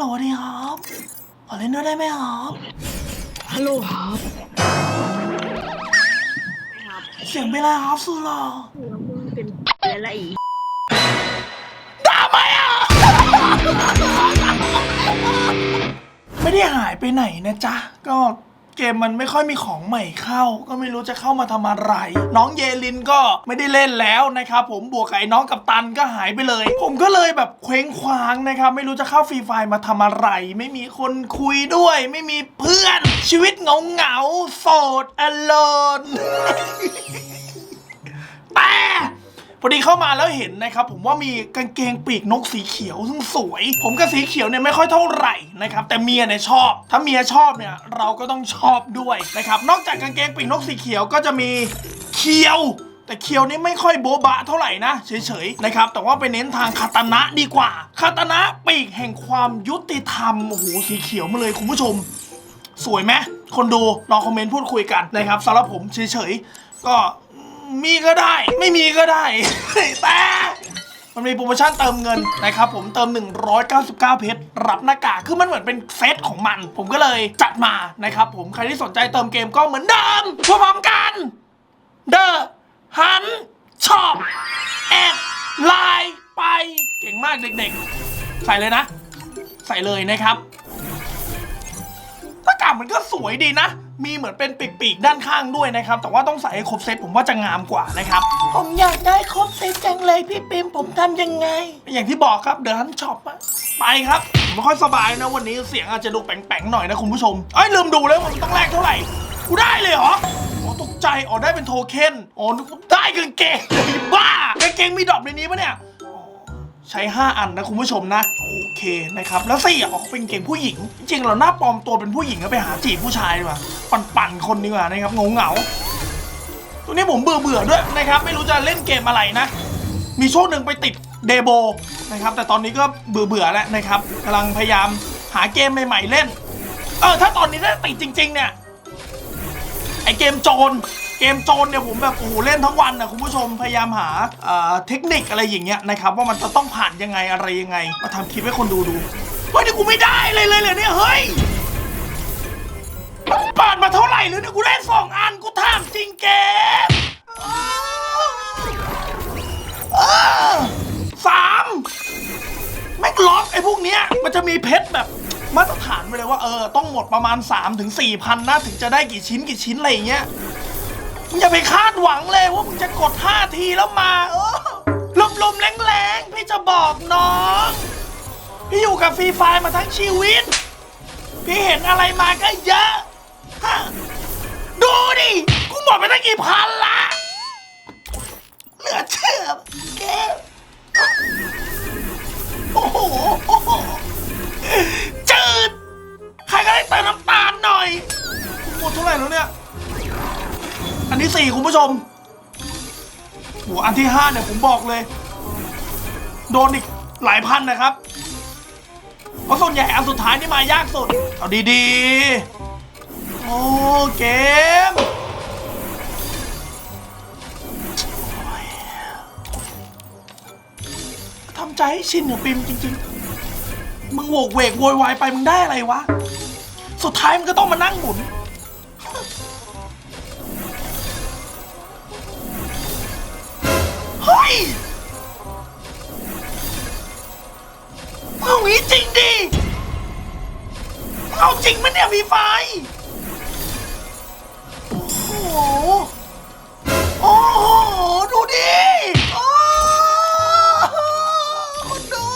ลสวัสดีครับ ขอเล่นด้วยได้ไหมครับฮัลโหลครับเสียงเป็นไรครับสุดหล่อแล้วมึงเป็นอะไรอีกด่าไหมอะ ไม่ได้หายไปไหนนะจ๊ะ ก็ เกมมันไม่ค่อยมีของใหม่เข้า ก็ไม่รู้จะเข้ามาทำอะไร น้องเยลินก็ไม่ได้เล่นแล้วนะครับผมบวกกับไอ้น้องกับตันก็หายไปเลย ผมก็เลยแบบเคว้งคว้างนะครับไม่รู้จะเข้าฟรีไฟล์มาทำอะไร ไม่มีคนคุยด้วย ไม่มีเพื่อนชีวิตเหงาเหงาๆโสด alone แต่ พอดีเข้ามาแล้วเห็นนะครับผมว่ามีกางเกงปีกนกสีเขียวซึ่งสวย ผมกับสีเขียวเนี่ยไม่ค่อยเท่าไหร่นะครับแต่เมียเนี่ยชอบ ถ้าเมียชอบเนี่ยเราก็ต้องชอบด้วยนะครับนอกจากกางเกงปีกนกสีเขียวก็จะมีเคียวแต่เคียวนี่ไม่ค่อยโบ๊ะบะเท่าไหร่นะเฉยๆนะครับแต่ว่าไปเน้นทางคาตานะดีกว่าคาตานะปีกแห่งความยุติธรรมโอ้โหสีเขียวมาเลยคุณผู้ชม สวยไหมคนดูลองคอมเมนต์พูดคุยกันนะครับสำหรับผมเฉยๆก็ มีก็ได้ ไม่มีก็ได้ แต่มันมีโปรโมชั่นเติมเงินนะครับผมเติม 199 เพชรรับหน้ากากคือมันเหมือนเป็นเซตของมัน ผมก็เลยจัดมานะครับผมใครที่สนใจเติมเกมก็เหมือนเดิมพร้อมกันเดอะหันช็อปแอดไลน์ไป เก่งมากเด็กๆ ใส่เลยนะ ใส่เลยนะครับหน้ากากมันก็สวยดีนะ มีเหมือนเป็นปีกๆด้านข้างด้วยนะครับ แต่ว่าต้องใส่ให้ครบเซตผมว่าจะงามกว่านะครับ ผมอยากได้ครบเซตจังเลยพี่ปิมผมทำยังไง อย่างที่บอกครับเดินช็อปอะไปครับผมไม่ค่อยสบายนะวันนี้เสียงอาจจะดูแป๋งๆหน่อยนะคุณผู้ชมเอ้ยลืมดูเลยว่ามันต้องแลกเท่าไหร่กูได้เลยเหรออ๋อตกใจอ๋อได้เป็นโทเค็นอ๋อนึกว่าได้กางเกงบ้ากางเกงมีดรอปในนี้ปะเนี่ย ใช้ 5 อันนะคุณผู้ชมนะโอเคนะครับแล้วสี่ออกเป็นเกงผู้หญิง จริงๆเราหน้าปลอมตัวเป็นผู้หญิงแล้วไปหาจีบผู้ชายดีกว่าปั่นๆคนดีกว่านะครับงงเหงาตัวนี้ผมเบื่อเบื่อๆด้วยนะครับ ไม่รู้จะเล่นเกมอะไรนะ มีช่วงหนึ่งไปติดเดโบนะครับ แต่ตอนนี้ก็เบื่อเบื่อๆแล้วนะครับกำลังพยายามหาเกมใหม่ๆเล่น เออถ้าตอนนี้ได้ติดจริง ๆ เนี่ยไอเกมโจร เกมโจรเนี่ยผมแบบโอ้โหเล่นทั้งวันนะคุณผู้ชมพยายามหาเทคนิคอะไรอย่างเงี้ยนะครับว่ามันจะต้องผ่านยังไงอะไรยังไง มาทำคลิปให้คนดูดูเฮ้ยนี่กูไม่ได้เลยเลยเลยเนี่ยเฮ้ยมันเปิดมาเท่าไหร่หรือเนี่ยกูได้สองอันกูถามจริงเกมสามแม่งล็อกไอ้พวกเนี้ยมันจะมีเพชรแบบมาตรฐานไปเลยว่าเออต้องหมดประมาณ3ถึง4พันนะถึงจะได้กี่ชิ้นกี่ชิ้นอะไรอย่างเงี้ย มึงอย่าไปคาดหวังเลยว่ามึงจะกด5ทีแล้วมา เออลมๆแรงๆ พี่จะบอกน้อง พี่อยู่กับฟรีไฟร์มาทั้งชีวิต พี่เห็นอะไรมาก็เยอะฮะดูดิ กูหมดไปตั้งกี่พันละเหลือเชื่อแกโอ้โหโอ้โหจืด ใครก็ได้เติมน้ำตาลหน่อยกูหมดเท่าไหร่แล้วเนี่ย ที่สี่คุณผู้ชมโหอันที่ห้าเนี่ยผมบอกเลย โดนอีกหลายพันนะครับ เพราะส่วนใหญ่อันสุดท้ายนี่มายากสุด เอาดีๆ โอ้เกมทำใจให้ชินกับปิมจริงๆ มึงโวกเวกโวยวายไปมึงได้อะไรวะ สุดท้ายมันก็ต้องมานั่งหมุน นี้จริงดิเอาจริงมั้ยเนี่ยพี่ไฟโอ้โห โอ้โห ดูดิโอ้โหคุณดู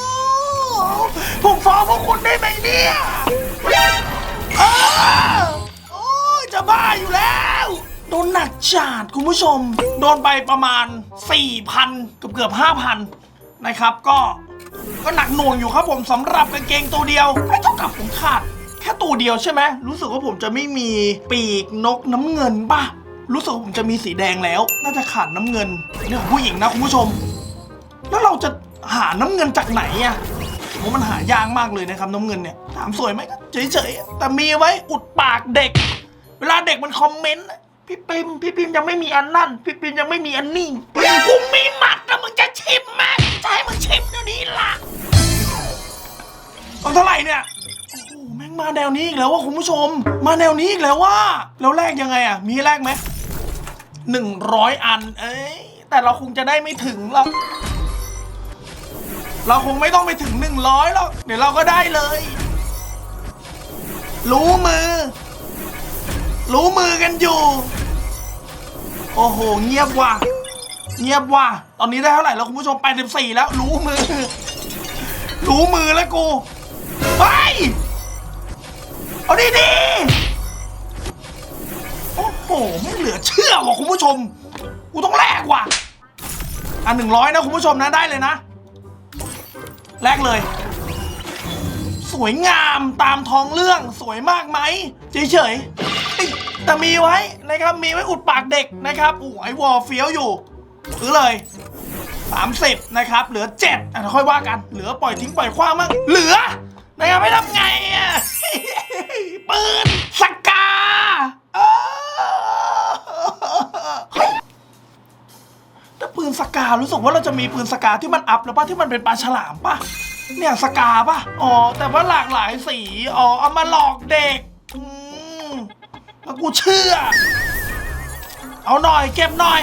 ผมฟ้องพวกคุณได้ไหมเนี่ยเออโอ้ยจะบ้าอยู่แล้ว โดนหนักจัดคุณผู้ชม โดนไปประมาณ 4,000เกือบเกือบ5,000 นะครับก็ ก็หนักหน่วงอยู่ครับผมสำหรับกางเกงตัวเดียวไม่เท่ากับผมขาดแค่ตัวเดียวใช่ไหมรู้สึกว่าผมจะไม่มีปีกนกน้ำเงินป่ะรู้สึกว่าผมจะมีสีแดงแล้ว น่าจะขาดน้ำเงินเนี่ของผู้หญิงนะคุณผู้ชม แล้วเราจะหาน้ำเงินจากไหนอะผมมันหายากมากเลยนะครับน้ำเงินเนี่ยถามสวยไหมก็เฉยๆแต่มีไว้อุดปากเด็ก เวลาเด็กมันคอมเมนต์พี่ปิมพี่ปิมยังไม่มีอันนั่น พี่ปิมยังไม่มีอันนี่กูมีหมัดนะมึงจะชิมไหม จะให้มึงชิมเดี๋ยวนี้ล่ะตอนเท่าไหร่เนี่ย โอ้โห แม่งมาแนวนี้อีกแล้วว่าคุณผู้ชม มาแนวนี้อีกแล้วว่าแล้วแลกยังไงอะ มีแลกไหมหนึ่งร้อยอัน เอ้ย แต่เราคงจะได้ไม่ถึงหรอก เราคงไม่ต้องไปถึงหนึ่งร้อยหรอก เดี๋ยวเราก็ได้เลย รู้มือ รู้มือกันอยู่ โอ้โห เงียบว่ะ เงียบว่ะ ตอนนี้ได้เท่าไหร่แล้วคุณผู้ชมไป84แล้ว รู้มือ รู้มือแล้วกูไปเอาดีดีโอ้โห ไม่เหลือเชื่อว่ะคุณผู้ชม กูต้องแลกว่ะอันหนึ่งร้อยนะคุณผู้ชมนะได้เลยนะ แลกเลย สวยงามตามท้องเรื่องสวยมากไหมเฉยเฉยแต่มีไว้นะครับ มีไว้อุดปากเด็กนะครับโอ้ยวอลเฟี้ยวอยู่ ถือเลย 30 นะครับ เหลือ7อะดี๋ยค่อยว่ากัน เหลือปล่อยทิ้งปล่อยคว้างมั่งเหลือนะครับไม่ทำไงอะ ปืนสกาถ้าปืนสการู้สึกว่าเราจะมีปืนสกาที่มันอัพแล้วป่ะที่มันเป็นปลาฉลามป่ะ เนี่ยสกาป่ะ อ๋อ แต่ว่าหลากหลายสี อ๋อ เอามาหลอกเด็ก อืมแล้วกูเชื่อ เอาหน่อยเก็บหน่อย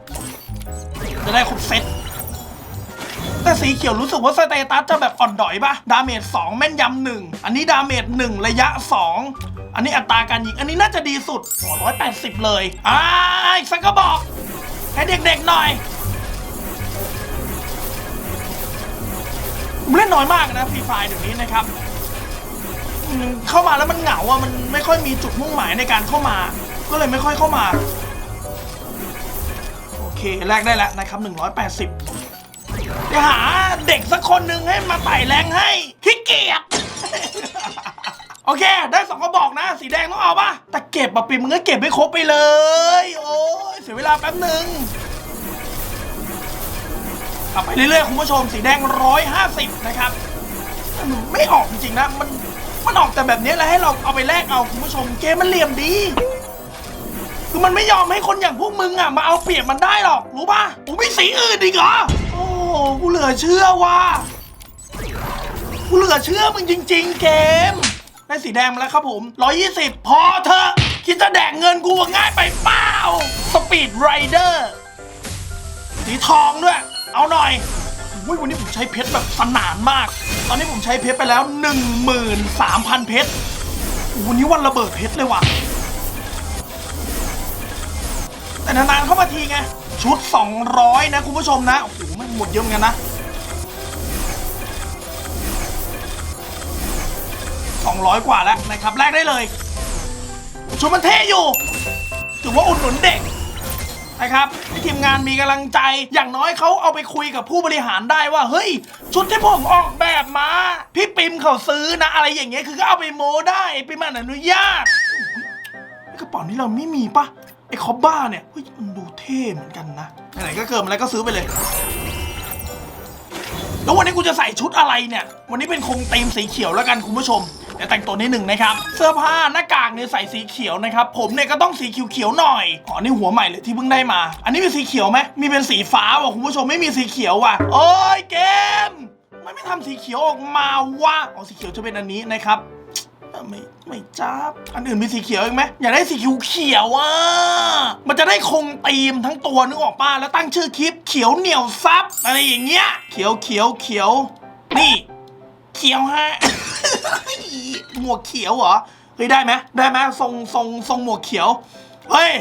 จะได้ครบเซตแต่สีเขียวรู้สึกว่าสเตตัสจะแบบอ่อนดอยปะดาเมจ2แม่นยำหนึ่งอันนี้ดาเมจ1ระยะ 2 อันนี้อัตราการยิง อันนี้น่าจะดีสุดโอ้ร้อยแปดสิบเลยอ่าอีกสักกระบอก ให้เด็กๆหน่อยเล่นน้อยมากนะฟรีไฟเดี๋ยวนี้นะครับ เข้ามาแล้วมันเหงาอะมันไม่ค่อยมีจุดมุ่งหมายในการเข้ามา ก็เลยไม่ค่อยเข้ามา เคแลกได้แล้วนะครับ 180จะหาเด็กสักคนหนึ่งให้มาไต่แรงให้ขี้เกียจโอเค ได้สองกระบอกนะ สีแดงต้องเอาปะแต่เก็บปะปิมมึงก็เก็บให้ครบไปเลย โอ้ยเสียเวลาแป๊บหนึ่งเอาไปเรื่อยๆ คุณผู้ชม สีแดงร้อยห้าสิบนะครับมันไม่ออกจริงๆนะ มันมันออกแต่แบบนี้แล้วให้เราเอาไปแลกเอาคุณผู้ชม เกมมันเหลี่ยมดี คือมันไม่ยอมให้คนอย่างพวกมึงอะมาเอาเปรียบมันได้หรอกรู้ปะกูมีสีอื่นอีกเหรอโอ้โหกูเหลือเชื่อว่ะกูเหลือเชื่อมึงจริง ๆ เกมได้สีแดงมาแล้วครับผม 120 พอเถอะคิดจะแดกเงินกูง่ายไปเปล่าสปีดไรเดอร์สีทองด้วย เอาหน่อยอุ้ยวันนี้ผมใช้เพชรแบบสนานมาก ตอนนี้ผมใช้เพชรไปแล้ว 13,000 เพชรวันนี้วันระเบิดเพชรเลยว่ะ แต่นานๆเข้ามาทีไง ชุด 200 นะคุณผู้ชมนะ โอ้โหมันหมดเยอะเหมือนกันนะ200 กว่าแล้วนะครับแลกได้เลยชุดมันเท่อยู่ถือว่าอุดหนุนเด็กนะครับให้ทีมงานมีกำลังใจอย่างน้อยเขาเอาไปคุยกับผู้บริหารได้ว่า เฮ้ย ชุดที่ผมออกแบบมา พี่ปิมเขาซื้อนะ อะไรอย่างเงี้ยคือก็เอาไปโมได้ไปิมอนุญาตกระเป๋านี้เราไม่มีปะ ไอ้คอบบ้าเนี่ยเฮ้ยมันดูเท่เหมือนกันนะไหนๆก็เกิดมาแล้วก็ซื้อไปเลย แล้ววันนี้กูจะใส่ชุดอะไรเนี่ย วันนี้เป็นคงธีมสีเขียวแล้วกันคุณผู้ชมเดี๋ยวแต่งตัวนิดหนึ่งนะครับ เสื้อผ้าหน้ากากเนี่ยใส่สีเขียวนะครับ ผมเนี่ยก็ต้องสีเขียวๆหน่อยอ๋อนี่หัวใหม่เลยที่เพิ่งได้มา อันนี้มีสีเขียวไหมมีเป็นสีฟ้าว่ะคุณผู้ชมไม่มีสีเขียวว่ะ โอ้ยเกมมันไม่ทำสีเขียวออกมาวะอ๋อสีเขียวจะเป็นอันนี้นะครับ ไม่ไม่จับอันอื่นมีสีเขียวอีกไหมอยากได้สีเขียวเขียวอะมันจะได้คงตีมทั้งตัวนึกออกป้าแล้วตั้งชื่อคลิป เขียวเหนียวซับอะไรอย่างเงี้ยเขียวเขียวเขียวนี่เขียวฮะหมวกเขียวเหรอเฮ้ยได้ไหมได้ไหมทรงทรงทรงหมวกเขียวเฮ้ย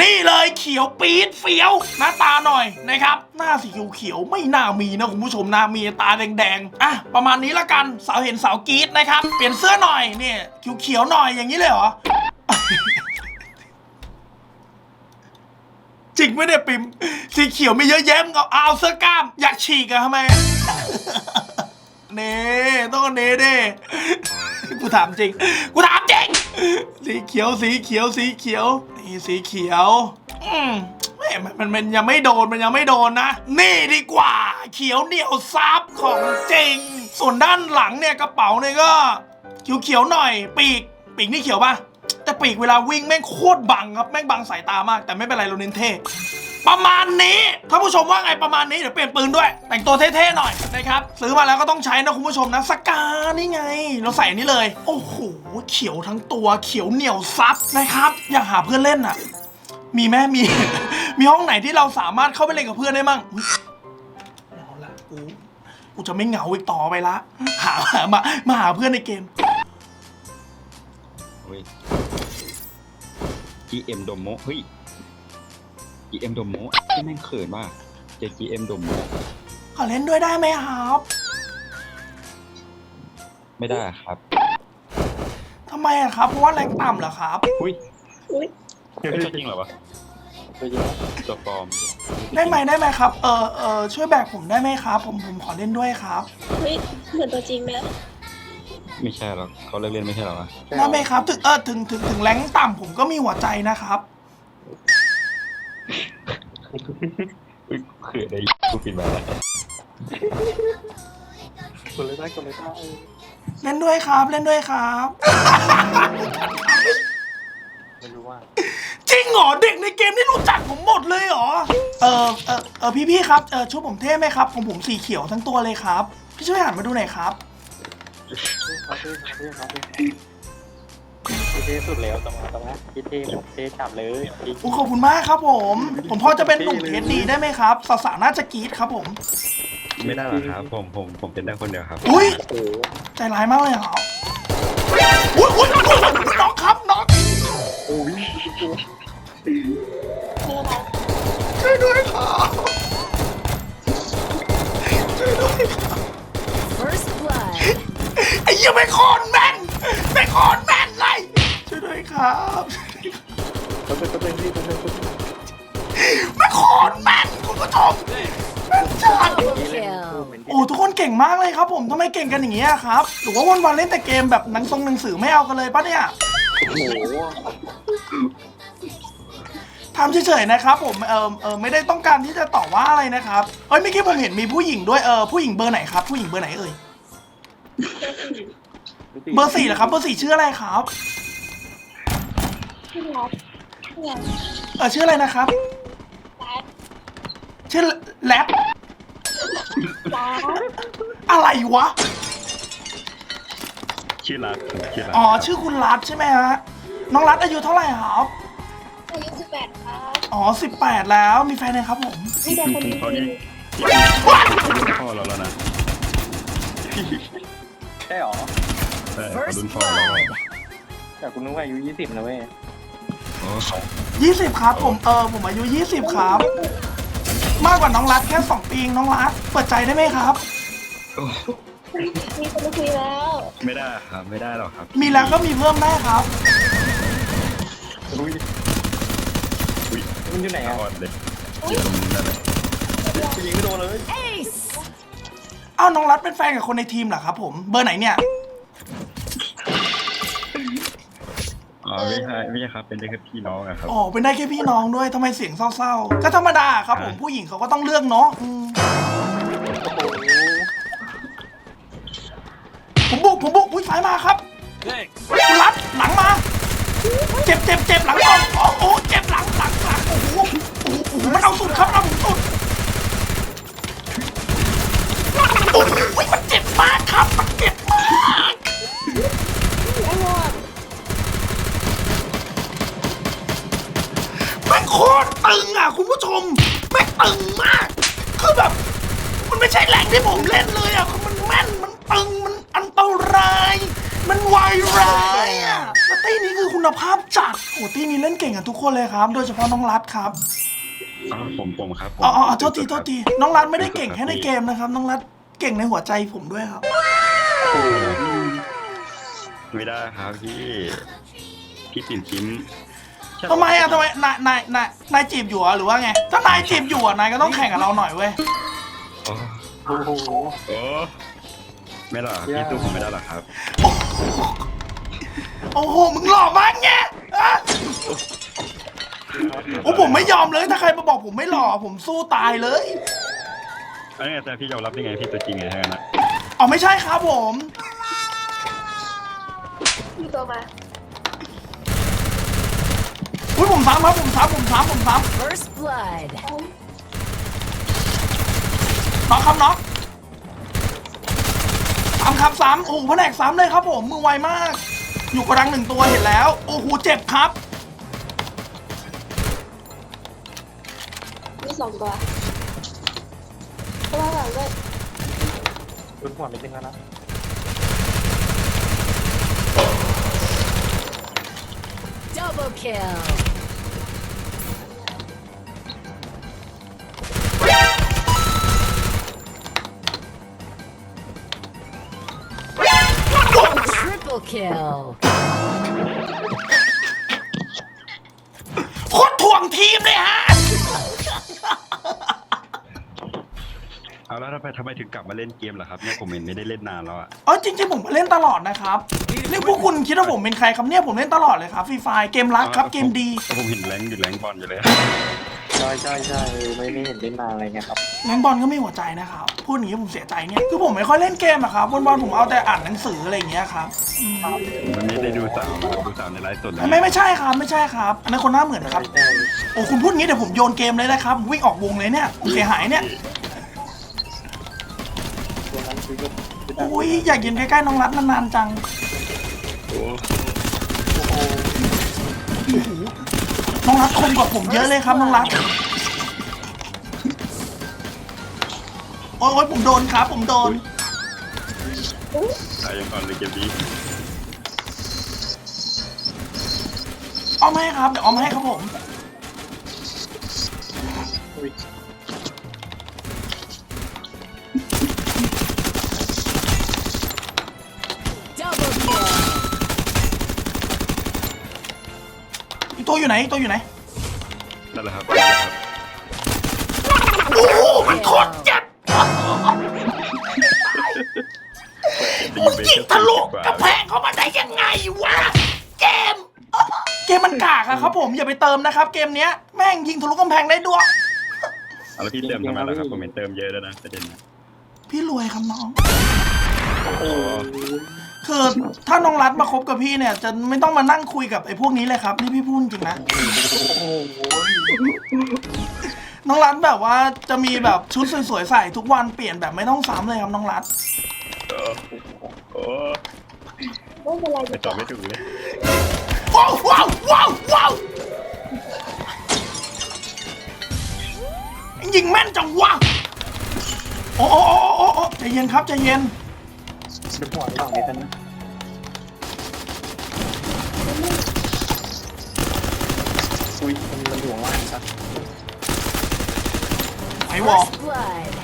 นี่เลยเขียวปี๊ดเฟี้ยวหน้าตาหน่อยนะครับ หน้าสีเขียวๆไม่น่ามีนะคุณผู้ชมนะมีตาแดงๆอะประมาณนี้ละกันสาวเห็นสาวกรีดนะครับ เปลี่ยนเสื้อหน่อยเนี่ยเขียวๆหน่อยอย่างนี้เลยเหรอจริงไมเนี่ยปิมสีเขียวมีเยอะแยะเอาเอาเสื้อกล้าม อยากฉีกอะทำไมอะนี่ต้องอันนี้ดิ กูถามจริง กูถามจริง สีเขียว สีเขียว สีเขียว นี่สีเขียวอืมแม่มันมันมันยังไม่โดน มันยังไม่โดนนะ นี่ดีกว่า เขียวเหนียวซับของจริง ส่วนด้านหลังเนี่ยกระเป๋าเนี่ยก็ เขียวๆหน่อย ปีก ปีกนี่เขียวปะแต่ปีกเวลาวิ่งแม่งโคตรบังครับ แม่งบังสายตามาก แต่ไม่เป็นไรเราเน้นเท่ ประมาณนี้ถ้านผู้ชมว่าไงประมาณนี้เดี๋ยวเปลี่ยนปืนด้วย แต่งตัวเท่ๆหน่อยนะครับซื้อมาแล้วก็ต้องใช้นะคุณผู้ชมนะสกานี่ไง เราใส่อันนี้เลย โอ้โหเขียวทั้งตัวเขียวเหนียวซับนะครับ อยากหาเพื่อนเล่นอะ มีแม่มี มีห้องไหนที่เราสามารถเข้าไปเล่นกับเพื่อนได้มั่งเอาละกูกูจะไม่เหงาอีกต่อไปละหาหามามาหาเพื่อนในเกมเฮ้ย GM ดมโมเฮ้ย GM ดมโมที่แม่งเขินมากเจอ GM ดมโมขอเล่นด้วยได้ไหมครับไม่ได้ครับทำไมอะครับ เพราะว่าแรงต่ำเหรอครับ อุ้ยอุ้ยเฮ้ยตัวจริงเหรอวะตัวปลอมได้ไหมได้ไหมครับ เออเออช่วยแบกผมได้ไหมครับ ผมผมขอเล่นด้วยครับ เฮ้ยเหมือนตัวจริงไหมไม่ใช่หรอกเขาเลิกเล่นไม่ใช่หรอวะได้ไหมครับ ถึงเออถึงถึงถึงแรงต่ำผมก็มีหัวใจนะครับอุ้ย เขินได้กูปิดมาแล้วกดเลยได้กดเลยได้เล่นด้วยครับ เล่นด้วยครับ ไม่รู้ว่าจริงเหรอเด็กในเกมนี่รู้จักผมหมดเลยเหรอ เออเออเออพี่พี่ครับเออชุดผมเท่ไหมครับของผมสีเขียวทั้งตัวเลยครับ พี่ช่วยหันมาดูหน่อยครับ ครับเท่ครับเท่ครับ ท่สุดแล้วตรงนั้นตรงนั้นเท่ผมเท่จับเลยจริงอุยขอบคุณมากครับผม ผมพอจะเป็นหนุ่มเทสดีได้ไหมครับสาวๆน่าจะกรี๊ดครับผม ไม่ได้หรอกครับผมผมผมเป็นได้คนเดียวครับอุ้ยโอ้โหใจร้ายมากเลยเหรออุ้ยอุ้ยอุ้ยอุ๊ยน้องครับน้องโอ้ยตัวช่วยด้วยครับช่วยด้วยครับ First blood. ไอ้เหี้ยังไม่คอนแมนไม่คอนแมนเลยช่วย ด้วยครับตัวเป็นตัวเป็นที่ตัวเป็นตัวเป็นไม่คอนแมนคุณผู้ชมแม่นจัด Double ที่เล่น kill. เหมือนโอ้ทุกคนเก่งมากเลยครับ ผมทำไมเก่งกันอย่างนี้ยครับหรือว่าวันๆเล่นแต่เกมแบบหนังทรงหนังสือไม่เอากันเลยปะเนี่ยโอ้โหทำเฉยๆนะครับ ผมเออเออไม่ได้ต้องการที่จะต่อว่าอะไรนะครับเอ้ยเมื่อกี้ผมเห็นมีผู้หญิงด้วยเออผู้หญิงเบอร์ไหนครับ ผู้หญิงเบอร์ไหนเอ่ยเบอร์สี่เหรอครับเบอร์สี่ชื่ออะไรครับ พี่ล็อกเนี่ยเออชื่ออะไรนะครับ ชื่อแรปร้านอะไรวะ ชื่อรักชื่อรักอ๋อ ชื่อคุณรัฐใช่ไหมฮะ น้องรัฐอายุเท่าไหร่ครับ อายุสิบแปดครับอ๋อสิบแปดแล้วมีแฟนยังครับผม นี่แต่คนนี้เขานี่พ่อเราแล้วนะใช่หรอ ใช่เขารุ่นพ่อเราแต่คุณนึกว่าอายุยี่สิบนะเว้ย โอ้สองยี่สิบครับ ผมเออผมอายุยี่สิบครับ มากกว่าน้องรัฐแค่สองปีเองน้องรัฐเปิดใจได้ไหมครับมีคนมาคุยแล้ว ไม่ได้ครับไม่ได้หรอกครับมีแล้วก็มีเพิ่มได้ครับ อุ้ยอุ้ยมันอยู่ไหนอะอ่อนเลยเดี๋ยวมึงนั่นแหละยิงไม่โดนเลย Ace. อ้าวน้องรัฐเป็นแฟนกับคนในทีมเหรอครับผมเบอร์ไหนเนี่ย อ๋อไม่ใช่ไม่ใช่ครับเป็นได้แค่พี่น้องอะครับ อ๋อเป็นได้แค่พี่น้องด้วยทำไมเสียงเศร้าๆ ก็ธรรมดาครับผมผู้หญิงเขาก็ต้องเลือกเนาะอืมโอ้โหผมบุกผมบุกอุ้ยสายมาครับคุณรัฐหลังมา เจ็บเจ็บเจ็บหลังก่อนโอ้โหเจ็บหลังหลังหลังโอ้โหโอ้โหโอ้โหมันเอาสุดครับมันเอาผมสุดโอ้โหมันเจ็บมากครับมันเจ็บ โคตรตึงอะ คุณผู้ชมแม่งตึงมาก คือแบบ มันไม่ใช่แหล่งที่ผมเล่นเลยอะคือมันแม่นมันตึงมันอันตราย มันวายร้ายอะแล้วตี้นี้คือคุณภาพจัดโอ้ตี้นี้เล่นเก่งกันทุกคนเลยครับ โดยเฉพาะน้องรัฐครับอ๋อผมผมครับผมอ๋ออ๋อโทษทีโทษทีน้องรัฐไม่ได้เก่งแค่ในเกมนะครับ น้องรัฐเก่งในหัวใจผมด้วยครับ ไม่ได้ครับพี่พี่สินชิ้น ทำไมอะทำไมนายนายนายนายจีบอยู่เหรอหรือว่าไง ถ้านายจีบอยู่อะนายก็ต้องแข่งกับเราหน่อยเว้ยโอ้โอ้โหโอ้ไม่หรอกพี่สู้ผมไม่ได้หรอกครับ โอ้โหมึงหล่อมากไงอะโอ้ผมไม่ยอมเลยถ้าใครมาบอกผมไม่หล่อผมสู้ตายเลยอันนี้แต่พี่ยอมรับได้ไงพี่ตัวจริงไงทั้งนั้นอะอ๋อไม่ใช่ครับผมมีตัวมาอุ้ย ผมซ้ำครับผมซ้ำผมซ้ำผมซ้ First blood. น็อกครับน็อกซ้ำครับซ้ำโอ้โหแผนกซ้ำเลยครับผมมือไวมาก อยู่กระดังหนึ่งตัวเห็นแล้ว โอ้โหเจ็บครับ มีสองตัวตัวหลังด้วยคุณหัวนิดนึงแล้วนะ kill. Triple kill. โคตรถ่วงทีมเลยฮะ เอาแล้วทำไมทำไมถึงกลับมาเล่นเกมล่ะครับเนี่ยผมเห็นไม่ได้เล่นนานแล้วอะเออจริงๆผมก็เล่นตลอดนะครับนี่พวกคุณคิดว่าผมเป็นใครครับเนี่ยผมเล่นตลอดเลยครับฟรีไฟเกมรักครับเกมดีผมเห็นแรงค์อยู่แรงค์บอลอยู่เลยใช่ใช่ใช่ไม่ไม่เห็นเล่นนานอะไรเงี้ยครับแรงบอลก็ไม่หัวใจนะครับพูดอย่างนี้ผมเสียใจเนี่ยคือผมไม่ค่อยเล่นเกมอะครับวันๆผมเอาแต่อ่านหนังสืออะไรอย่างเงี้ยครับ อืมมันไม่ได้ดูสาวนะครับดูสาวในไลฟ์สดเลยไม่ไม่ใช่ครับไม่ใช่ครับอันนั้นคนหน้าเหมือนครับใช่โอ้คุณพูดงี้เดี๋ยวผมโยนเกมเลยนะครับผมวิ่งออกวงเลยเนี่ยผมเสียหายเนี่ยตัวนั้นคือก็โอ้ยอยากยืนใกล้ๆน้องรัฐนานๆจังโอ้น้องรัฐคมกว่าผมเยอะเลยครับน้องรัฐโอ้ยโอ้ยผมโดนครับผมโดน ตายยังก่อนเลยเกมนี้เอามาให้ครับเดี๋ยวเอามาให้ครับผมอุ้ย Double kill. อีกตัวอยู่ไหนอีกตัวอยู่ไหนนั่นแหละครับ โอ้โหมันโคตร กระแพงเข้ามาได้ยังไงวะ เกม เกมมันกากอะครับผมอย่าไปเติมนะครับ เกมเนี้ยแม่งยิงทะลุกำแพงได้ด้วย เอาแล้วพี่เติมทำไมล่ะครับผมเห็นเติมเยอะแล้วนะประเด็นนะพี่รวยครับน้อง โอ้โหคือถ้าน้องรัฐมาคบกับพี่เนี่ย จะไม่ต้องมานั่งคุยกับไอ้พวกนี้เลยครับ นี่พี่พูดจริงนะ น้องรัฐแบบว่าจะมีแบบชุดสวยๆใส่ทุกวันเปลี่ยนแบบไม่ต้องซ้ำเลยครับน้องรัฐ โอ้ ไม่เป็นไรไปดีกต่อว่าไม่ถูกเลยว้าวว้าวว้าวว้าวยิงแม่นจังวะโอ้โอ้โอ้โอ้โอ้ใจเย็นครับใจเย็นเป็นหัวหลังนิดนึงอุ้ยมันมันอยู่ข้างล่างครับไอ้วอ First blood.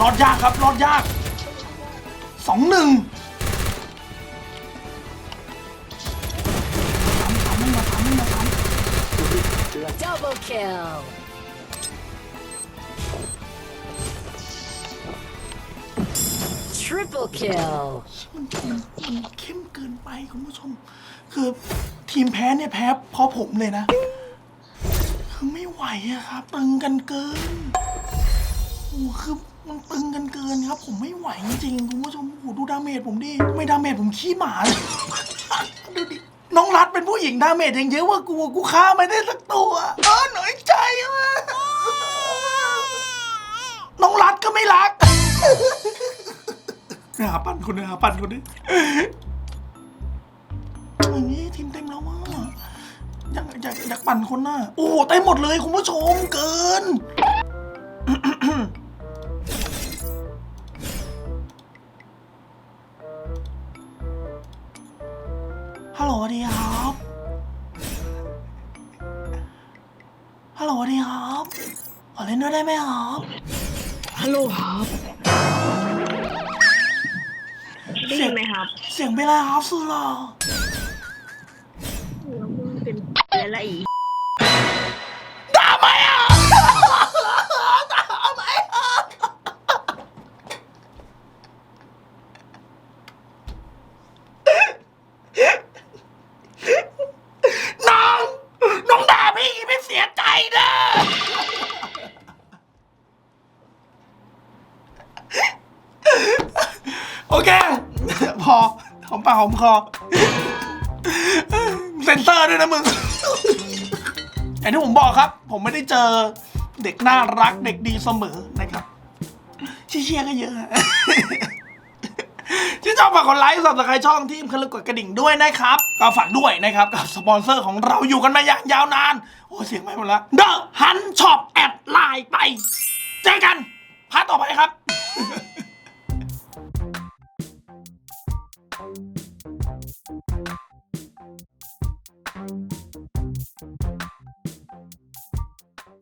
รอดยากครับรอดยากสองหนึ่งสามสามไม่มาสามไม่มาสาม Double kill. Triple kill. มันมันเข้มเกินไปคุณผู้ชม คือทีมแพ้เนี่ยแพ้เพราะผมเลยนะ คือไม่ไหวอะครับ ตึงกันเกินโอ้คือ มันตึงกันเกินครับ ผมไม่ไหวจริงคุณผู้ชมโอ้โหดูดาเมจผมดิไม่ดาเมจผมขี้หมาเลย ดูดิน้องรัดเป็นผู้หญิงดาเมจยังเยอะกว่ากูกูฆ่าไม่ได้สักตัวเออหน่อยใจมากน้องรัดก็ไม่รักหาปั่นคนนึงหาปั่นคนนึงอย่างนี้ทีมเต็มแล้วว่ะอยากอยากอยากปั่นคนน่ะโอ้เต็มหมดเลยคุณผู้ชมเกิน ลโหลดีครับ ขอเล่นด้วยได้ไหมครับ ฮัลโหลครับได้ยินไหมครับเสียงเป็นไรครับสุดหล่อ เป็นอะไรอี โอเคพอหอมปากหอมคอเซ็นเซอร์ด้วยนะมึงอย่างที่ผมบอกครับ ผมไม่ได้เจอเด็กน่ารักเด็กดีเสมอนะครับเชียร์ๆก็เยอะที่ชอบฝากกดไลค์สับสไครช่องที่คลิกกดกระดิ่งด้วยนะครับ ก็ฝากด้วยนะครับกับสปอนเซอร์ของเราอยู่กันมาอย่างยาวนาน โอ้เสียงไม่หมดล้ว The Hunt Shop แอดไลน์ไป เจอกันพาร์ทต่อไปครับ